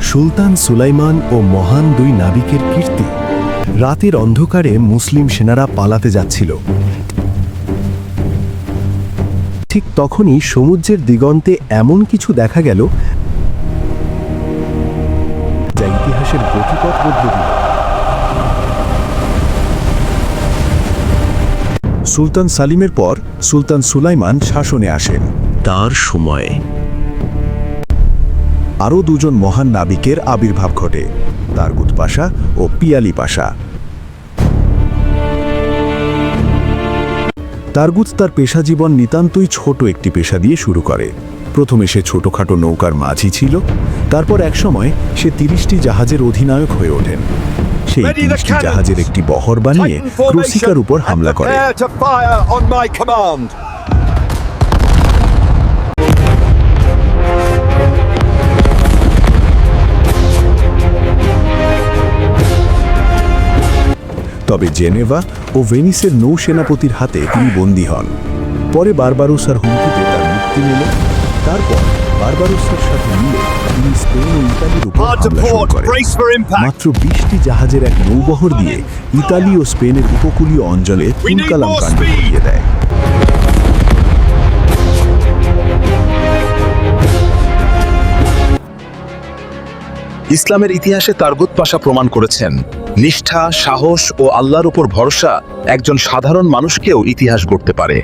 সুলতান সুলাইমান ও মহান দুই নাবিকের কীর্তি। রাতের অন্ধকারে মুসলিম সেনারা পালাতে যাচ্ছিল। ঠিক তখনই সমুদ্রের দিগন্তে এমন কিছু দেখা গেল, যা ইতিহাসের গতিপথ বদলে দিল। সুলতান সালিমের পর সুলতান সুলাইমান শাসনে আসেন। তার সময়ে আরও দুজন মহান নাবিকের আবির্ভাব ঘটে তারগুত পাশা ও পিয়ালি পাশা। তারগুত তার পেশা জীবন নিতান্তই ছোট একটি পেশা দিয়ে শুরু করে। প্রথমে সে ছোটখাটো নৌকার মাঝি ছিল তারপর একসময় সে তিরিশটি জাহাজের অধিনায়ক হয়ে ওঠেন। সেই তিরিশটি জাহাজের একটি বহর বানিয়ে ক্রুসিকার উপর হামলা করে। তবে জেনেভা ও ভেনিসের নৌসেনাপতির হাতে তিনি বন্দী হন। পরে বারবারোসার হুমকিতে তার মুক্তি মিলে। তারপর বারবারোসার সাথে মিলে তিনি স্পেন ও ইতালির উপর হামলা শুরু করেন. মাত্র বিশটি জাহাজের এক নৌবহর দিয়ে ইতালি ও স্পেনের উপকূলীয় অঞ্চলে তুলকালাম কাণ্ড ঘটিয়ে দেয়। ইসলামের ইতিহাসে তারগুত পাশা প্রমাণ করেছেন। নিষ্ঠা, সাহস ও আল্লাহর উপর ভরসা একজন সাধারণ মানুষকেও ইতিহাস গড়তে পারে।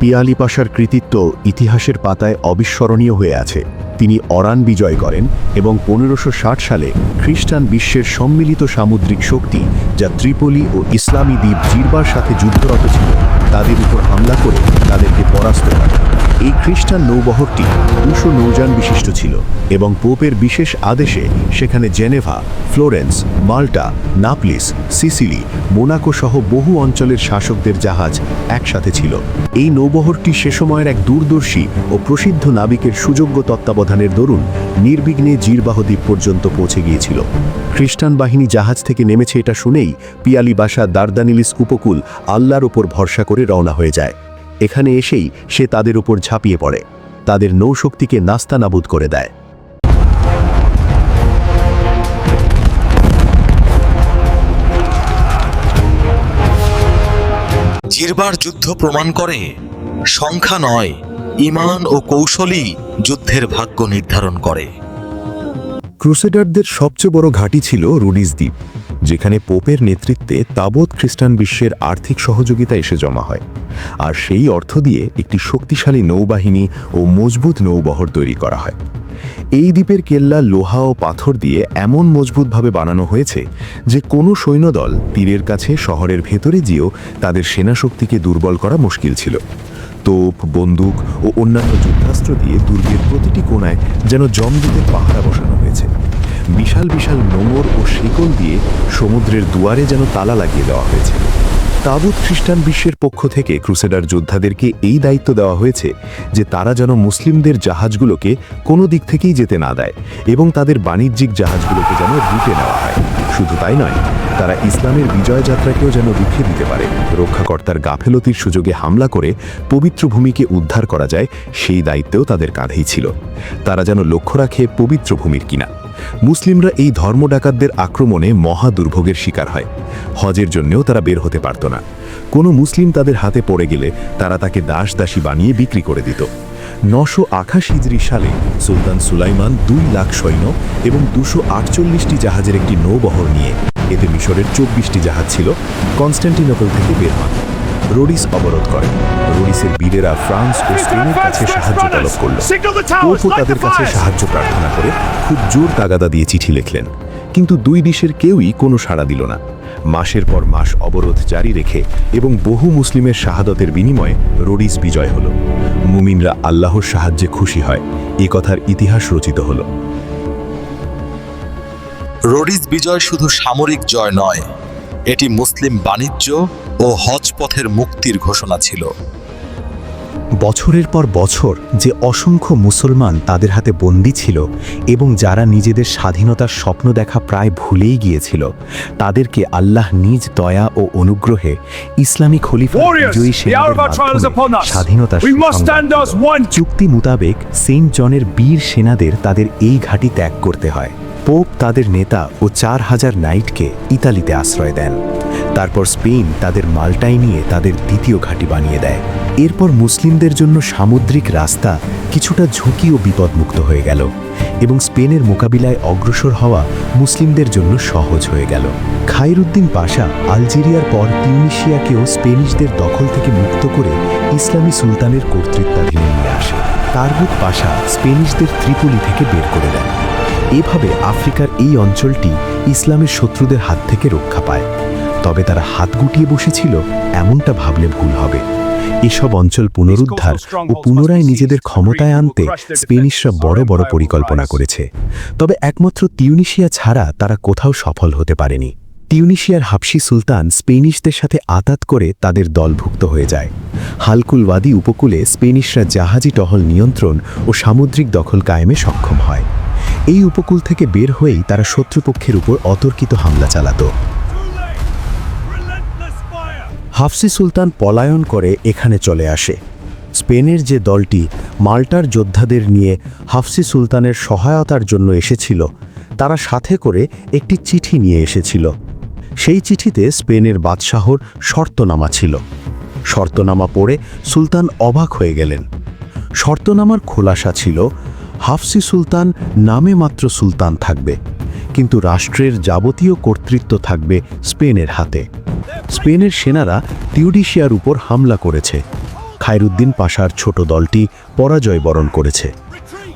পিয়ালি পাশার কৃতিত্ব ইতিহাসের পাতায় অবিস্মরণীয় হয়ে আছে। তিনি অরান বিজয় করেন এবং পনেরোশো সালে খ্রিস্টান বিশ্বের সম্মিলিত সামুদ্রিক শক্তি যা ত্রিপলি ও ইসলামী দ্বীপ জিরবার সাথে যুদ্ধরত ছিল, তাদের উপর হামলা করে তাদেরকে পরাস্ত করে। এই খ্রিস্টান নৌবহরটি দুশো নৌযান বিশিষ্ট ছিল এবং পোপের বিশেষ আদেশে সেখানে Geneva, Florence, Malta, Naples, Sicily, Monaco সহ বহু অঞ্চলের শাসকদের জাহাজ একসাথে ছিল। এই নৌবহরটি সে সময়ের এক দূরদর্শী ও প্রসিদ্ধ নাবিকের সুযোগ্য তত্ত্বাবধানের দরুন নির্বিঘ্নে জিরবাহ দ্বীপ পর্যন্ত পৌঁছে গিয়েছিল। খ্রিস্টান বাহিনী জাহাজ থেকে নেমেছে এটা শুনেই পিয়ালি বাসা দারদানিলিস উপকূল আল্লাহর ওপর ভরসা করে রওনা হয়ে যায়। এখানে এসেই সে তাদের উপর ঝাঁপিয়ে পড়ে। তাদের নৌশক্তিকে নাস্তানাবুদ করে দেয়। জিরবার যুদ্ধ প্রমাণ করে সংখ্যা নয় ইমান ও কৌশলই যুদ্ধের ভাগ্য নির্ধারণ করে। ক্রুসেডারদের সবচেয়ে বড় ঘাঁটি ছিল রুডিস দ্বীপ। যেখানে পোপের নেতৃত্বে তাবৎ খ্রিস্টান বিশ্বের আর্থিক সহযোগিতা এসে জমা হয়। আর সেই অর্থ দিয়ে একটি শক্তিশালী নৌবাহিনী ও মজবুত নৌবহর তৈরি করা হয়। এই দ্বীপের কেল্লা, লোহা ও পাথর দিয়ে এমন মজবুতভাবে বানানো হয়েছে যে কোনো সৈন্যদল তীরের কাছে শহরের ভেতরে গিয়েও তাদের সেনাশক্তিকে দুর্বল করা মুশকিল ছিল। তোপ, বন্দুক ও অন্যান্য যুদ্ধাস্ত্র দিয়ে দুর্গের প্রতিটি কোণায় যেন জমদূতের পাহারা বসানো হয়েছে। বিশাল বিশাল নোঙর ও শিকল দিয়ে সমুদ্রের দুয়ারে যেন তালা লাগিয়ে দেওয়া হয়েছে। তাবুত খ্রিস্টান বিশ্বের পক্ষ থেকে ক্রুসেডার যোদ্ধাদেরকে এই দায়িত্ব দেওয়া হয়েছে যে তারা যেন মুসলিমদের জাহাজগুলোকে কোনো দিক থেকেই যেতে না দেয় এবং তাদের বাণিজ্যিক জাহাজগুলোকে যেন রুটে নেওয়া হয়। শুধু তাই নয়, তারা ইসলামের বিজয় যাত্রাকেও যেন রুখে দিতে পারে। রক্ষাকর্তার গাফেলতির সুযোগে হামলা করে পবিত্র ভূমিকে উদ্ধার করা যায়, সেই দায়িত্বেও তাদের কাঁধেই ছিল। তারা যেন লক্ষ্য রাখে পবিত্র ভূমির কিনা। মুসলিমরা এই ধর্ম ডাকাতদের আক্রমণে মহা দুর্ভোগের শিকার হয়। হজের জন্যও তারা বের হতে পারত না। কোনো মুসলিম তাদের হাতে পড়ে গেলে তারা তাকে দাস দাসী বানিয়ে বিক্রি করে দিত। নশো আঠাশ হিজড়ি সালে সুলতান সুলাইমান দুই লাখ সৈন্য এবং দুশো আটচল্লিশটি জাহাজের একটি নৌবহর নিয়ে এতে মিশরের চব্বিশটি জাহাজ ছিল কনস্ট্যান্টিনোপল থেকে বের হন। রোডিস অবরোধ করেন রোডিসের বীরেরা ফ্রান্স ও স্পেনের কাছে সাহায্য তলব করল। পোপও তাদের কাছে সাহায্য প্রার্থনা করে খুব জোর তাগাদা দিয়ে চিঠি লিখলেন। কিন্তু দুই দেশের কেউই কোনো সাড়া দিল না। মাসের পর মাস অবরোধ জারি রেখে এবং বহু মুসলিমের শাহাদতের বিনিময়ে রোডিস বিজয় হল। মুমিনরা আল্লাহর সাহায্যে খুশি হয়। এ কথার ইতিহাস রচিত হল। রোডিস বিজয় শুধু সামরিক জয় নয় এটি মুসলিম বাণিজ্য ও হজ পথের মুক্তির ঘোষণা ছিল বছরের পর বছর যে অসংখ্য মুসলমান তাদের হাতে বন্দী ছিল এবং যারা নিজেদের স্বাধীনতার স্বপ্ন দেখা প্রায় ভুলেই গিয়েছিল তাদেরকে আল্লাহ নিজ দয়া ও অনুগ্রহে ইসলামী খলিফা বিজয়ী. স্বাধীনতার. চুক্তি মোতাবেক সেন্ট জনের বীর সেনাদের তাদের এই ঘাঁটি ত্যাগ করতে হয় পোপ তাদের নেতা ও চার হাজার নাইটকে ইতালিতে আশ্রয় দেন। তারপর স্পেন তাদের মাল্টাই নিয়ে তাদের দ্বিতীয় ঘাঁটি বানিয়ে দেয়। এরপর মুসলিমদের জন্য সামুদ্রিক রাস্তা কিছুটা ঝুঁকি ও বিপদমুক্ত হয়ে গেল এবং স্পেনের মোকাবিলায় অগ্রসর হওয়া মুসলিমদের জন্য সহজ হয়ে গেল। খাইরুদ্দিন পাশা আলজেরিয়ার পর তিউনিশিয়াকেও স্পেনিশদের দখল থেকে মুক্ত করে ইসলামী সুলতানের কর্তৃত্বাধীনে নিয়ে আসে। তারবুত পাশা স্পেনিশদের ত্রিপুলি থেকে বের করে দেন। এভাবে আফ্রিকার এই অঞ্চলটি ইসলামের শত্রুদের হাত থেকে রক্ষা পায়। তবে তারা হাত গুটিয়ে বসেছিল এমনটা ভাবলে ভুল হবে। এসব অঞ্চল পুনরুদ্ধার ও পুনরায় নিজেদের ক্ষমতায় আনতে স্পেনিশরা বড় বড় পরিকল্পনা করেছে। তবে একমাত্র তিউনিশিয়া ছাড়া তারা কোথাও সফল হতে পারেনি। তিউনিশিয়ার হাবশি সুলতান স্পেনিশদের সাথে আতাত করে তাদের দলভুক্ত হয়ে যায়। হালকুলওয়াদি উপকূলে স্পেনিশরা জাহাজি টহল নিয়ন্ত্রণ ও সামুদ্রিক দখল কায়েমে সক্ষম হয়। এই উপকূল থেকে বের হয়েই তারা শত্রুপক্ষের উপর অতর্কিত হামলা চালাত। হাফসি সুলতান পলায়ন করে এখানে চলে আসে। স্পেনের যে দলটি মাল্টার যোদ্ধাদের নিয়ে হাফসি সুলতানের সহায়তার জন্য এসেছিল, তারা সাথে করে একটি চিঠি নিয়ে এসেছিল। সেই চিঠিতে স্পেনের বাদশাহর শর্তনামা ছিল। শর্তনামা পড়ে সুলতান অবাক হয়ে গেলেন। শর্তনামার খোলাসা ছিল হাফসি সুলতান নামে মাত্র সুলতান থাকবে, কিন্তু রাষ্ট্রের যাবতীয় কর্তৃত্ব থাকবে স্পেনের হাতে। স্পেনের সেনারা তিউডিশিয়ার উপর হামলা করেছে। খায়রুদ্দিন পাশার ছোট দলটি পরাজয় বরণ করেছে।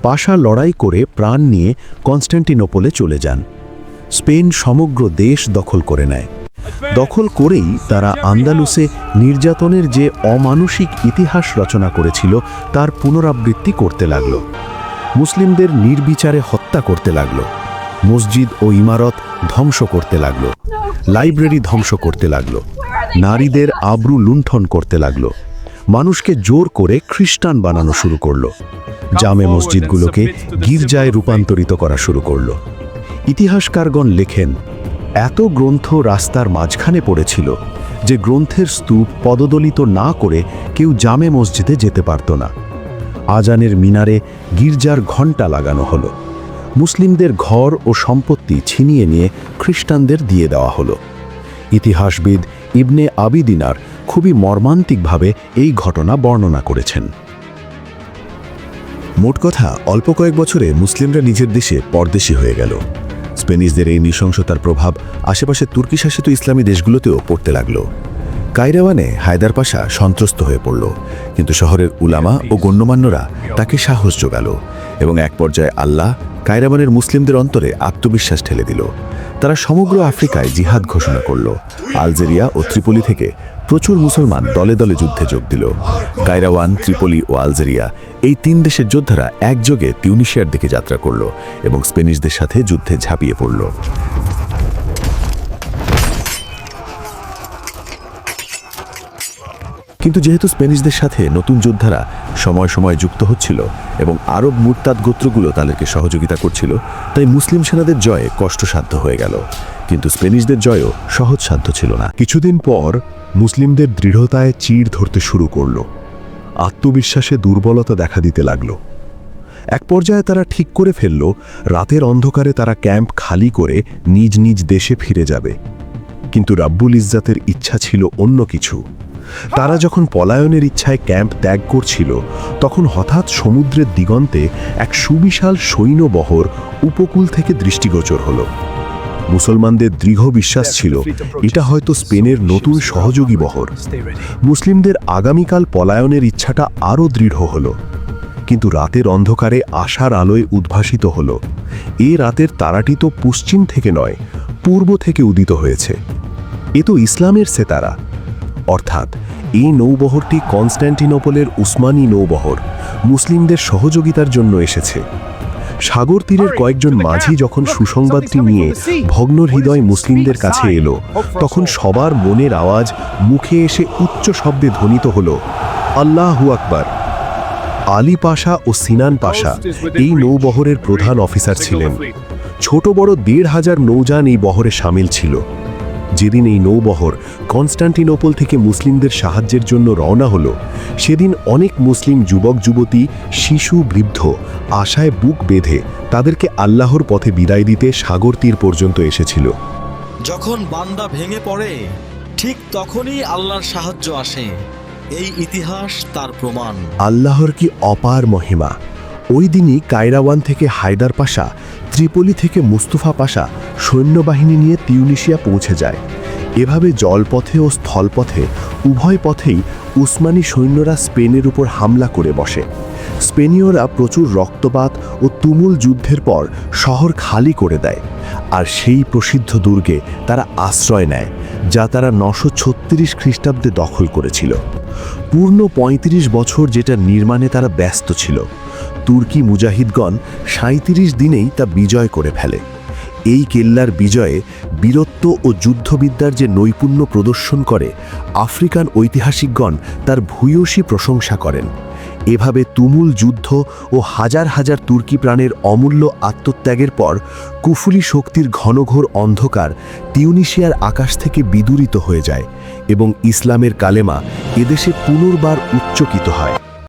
পাশা লড়াই করে প্রাণ নিয়ে কনস্ট্যান্টিনোপোলে চলে যান। স্পেন সমগ্র দেশ দখল করে নেয়। দখল করেই তারা আন্দালুসে নির্যাতনের যে অমানুষিক ইতিহাস রচনা করেছিল, তার পুনরাবৃত্তি করতে লাগল। মুসলিমদের নির্বিচারে হত্যা করতে লাগল। মসজিদ ও ইমারত ধ্বংস করতে লাগল। লাইব্রেরি ধ্বংস করতে লাগল। নারীদের আব্রু লুণ্ঠন করতে লাগল। মানুষকে জোর করে খ্রিস্টান বানানো শুরু করল। জামে মসজিদগুলোকে গির্জায় রূপান্তরিত করা শুরু করল। ইতিহাসকারগণ লেখেন, এত গ্রন্থ রাস্তার মাঝখানে পড়েছিল যে গ্রন্থের স্তূপ পদদলিত না করে কেউ জামে মসজিদে যেতে পারত না। আজানের মিনারে গির্জার ঘণ্টা লাগানো হলো। মুসলিমদের ঘর ও সম্পত্তি ছিনিয়ে নিয়ে খ্রিস্টানদের দিয়ে দেওয়া হলো। ইতিহাসবিদ ইবনে আবিদিনার খুবই মর্মান্তিকভাবে এই ঘটনা বর্ণনা করেছেন। মোট কথা, অল্প কয়েক বছরে মুসলিমরা নিজের দেশে পরদেশি হয়ে গেল। স্পেনিশদের এই নৃশংসতার প্রভাব আশেপাশে তুর্কি শাসিত ইসলামী দেশগুলোতেও পড়তে লাগল। কাইরাওয়ানে হায়দার পাশা সন্ত্রস্ত হয়ে পড়ল, কিন্তু শহরের উলামা ও গণ্যমান্যরা তাকে সাহস জোগাল এবং এক পর্যায়ে আল্লাহ কায়রাবানের মুসলিমদের অন্তরে আত্মবিশ্বাস ঠেলে দিল। তারা সমগ্র আফ্রিকায় জিহাদ ঘোষণা করল। আলজেরিয়া ও ত্রিপলি থেকে প্রচুর মুসলমান দলে দলে যুদ্ধে যোগ দিল। কায়রাওয়ান ত্রিপলি ও আলজেরিয়া এই তিন দেশের যোদ্ধারা একযোগে তিউনিশিয়ার দিকে যাত্রা করল এবং স্পেনিশদের সাথে যুদ্ধে ঝাঁপিয়ে পড়ল। কিন্তু যেহেতু স্পেনিশদের সাথে নতুন যোদ্ধারা সময় সময় যুক্ত হচ্ছিল এবং আরব মুরতাদ গোত্রগুলো তাদেরকে সহযোগিতা করছিল, তাই মুসলিম সেনাদের জয়ে কষ্টসাধ্য হয়ে গেল। কিন্তু স্পেনিশদের জয়ও সহজসাধ্য ছিল না। কিছুদিন পর মুসলিমদের দৃঢ়তায় চিড় ধরতে শুরু করল। আত্মবিশ্বাসে দুর্বলতা দেখা দিতে লাগল। এক পর্যায়ে তারা ঠিক করে ফেলল, রাতের অন্ধকারে তারা ক্যাম্প খালি করে নিজ নিজ দেশে ফিরে যাবে। কিন্তু রাব্বুল ইজ্জাতের ইচ্ছা ছিল অন্য কিছু। তারা যখন পলায়নের ইচ্ছায় ক্যাম্প ত্যাগ করছিল, তখন হঠাৎ সমুদ্রের দিগন্তে এক সুবিশাল সৈন্যবহর উপকূল থেকে দৃষ্টিগোচর হলো। মুসলমানদের দৃঢ় বিশ্বাস ছিল, এটা হয়তো স্পেনের নতুন সহযোগী বহর। মুসলিমদের আগামীকাল পলায়নের ইচ্ছাটা আরও দৃঢ় হলো। কিন্তু রাতের অন্ধকারে আশার আলোয় উদ্ভাসিত হলো। এ রাতের তারাটি তো পশ্চিম থেকে নয়, পূর্ব থেকে উদিত হয়েছে। এ তো ইসলামের সেতারা। অর্থাৎ এই নৌবহরটি কনস্ট্যান্টিনোপলের উসমানী নৌবহর মুসলিমদের সহযোগিতার জন্য এসেছে। সাগর তীরের কয়েকজন মাঝি যখন সুসংবাদটি নিয়ে ভগ্ন হৃদয় মুসলিমদের কাছে এলো তখন সবার মনের আওয়াজ মুখে এসে উচ্চ শব্দে ধ্বনিত হল আল্লাহু আকবার। আলী পাশা ও সিনান পাশা এই নৌবহরের প্রধান অফিসার ছিলেন। ছোট বড় দেড় হাজার নৌযান এই বহরে সামিল ছিল। যেদিন এই নৌবহর কনস্টান্টিনোপল থেকে মুসলিমদের সাহায্যের জন্য রওনা হলো সেদিন অনেক মুসলিম যুবক যুবতী শিশু বৃদ্ধ আশায় বুক বেঁধে তাদেরকে আল্লাহর পথে বিদায় দিতে সাগর তীর পর্যন্ত এসেছিল। যখন বান্দা ভেঙে পড়ে ঠিক তখনই আল্লাহর সাহায্য আসে। এই ইতিহাস তার প্রমাণ। আল্লাহর কি অপার মহিমা? ওই দিনই কায়রাওয়ান থেকে হায়দার পাশা ত্রিপলি থেকে মুস্তুফা পাশা সৈন্যবাহিনী নিয়ে তিউনিশিয়া পৌঁছে যায়। এভাবে জলপথে ও স্থলপথে, উভয় পথেই উসমানী সৈন্যরা স্পেনের উপর হামলা করে বসে। স্পেনীয়রা প্রচুর রক্তপাত ও তুমুল যুদ্ধের পর শহর খালি করে দেয়। আর সেই প্রসিদ্ধ দুর্গে তারা আশ্রয় নেয়, যা তারা নশো ছত্রিশ খ্রিস্টাব্দে দখল করেছিল। পূর্ণ ৩৫ বছর যেটা নির্মাণে তারা ব্যস্ত ছিল। তুর্কি মুজাহিদগণ সাঁত্রিশ দিনেই তা বিজয় করে ফেলে। এই কেল্লার বিজয়ে বীরত্ব ও যুদ্ধবিদ্যার যে নৈপুণ্য প্রদর্শন করে, আফ্রিকান ঐতিহাসিকগণ তার ভূয়সী প্রশংসা করেন। এভাবে তুমুল যুদ্ধ ও হাজার হাজার তুর্কি প্রাণের অমূল্য আত্মত্যাগের পর কুফুলি শক্তির ঘনঘোর অন্ধকার টিউনিশিয়ার আকাশ থেকে বিদূরিত হয়ে যায় এবং ইসলামের কালেমা এদেশে পুনর্বার উচ্চকিত হয়।